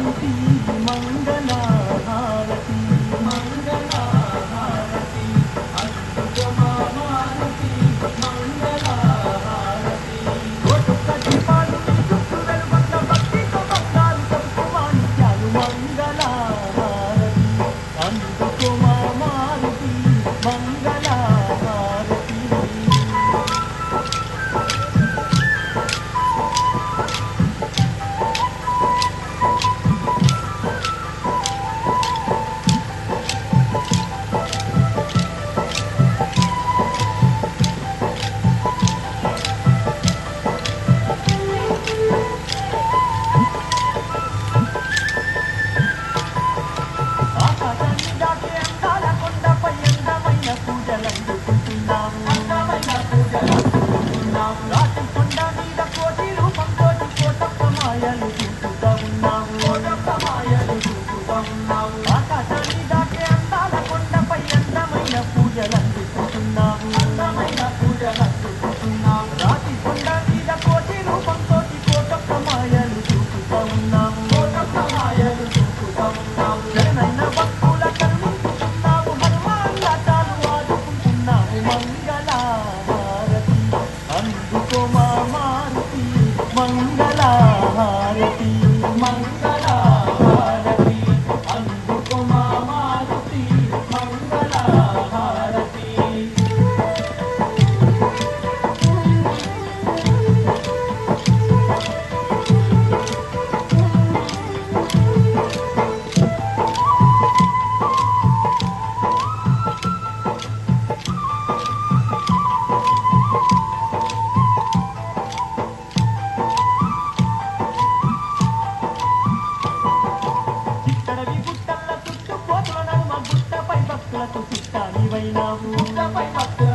no apelido. Oh, అడవి గుట్టల చుట్టూ పోతున్న గుట్టపై భక్తులతో చిట్టానివైనావు గుట్టపై భక్తులు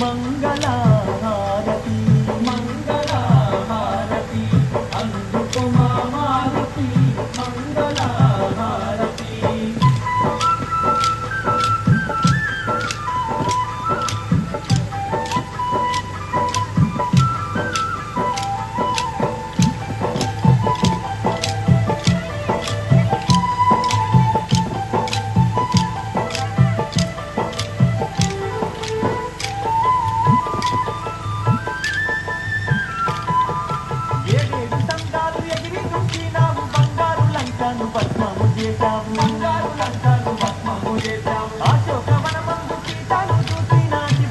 mừng.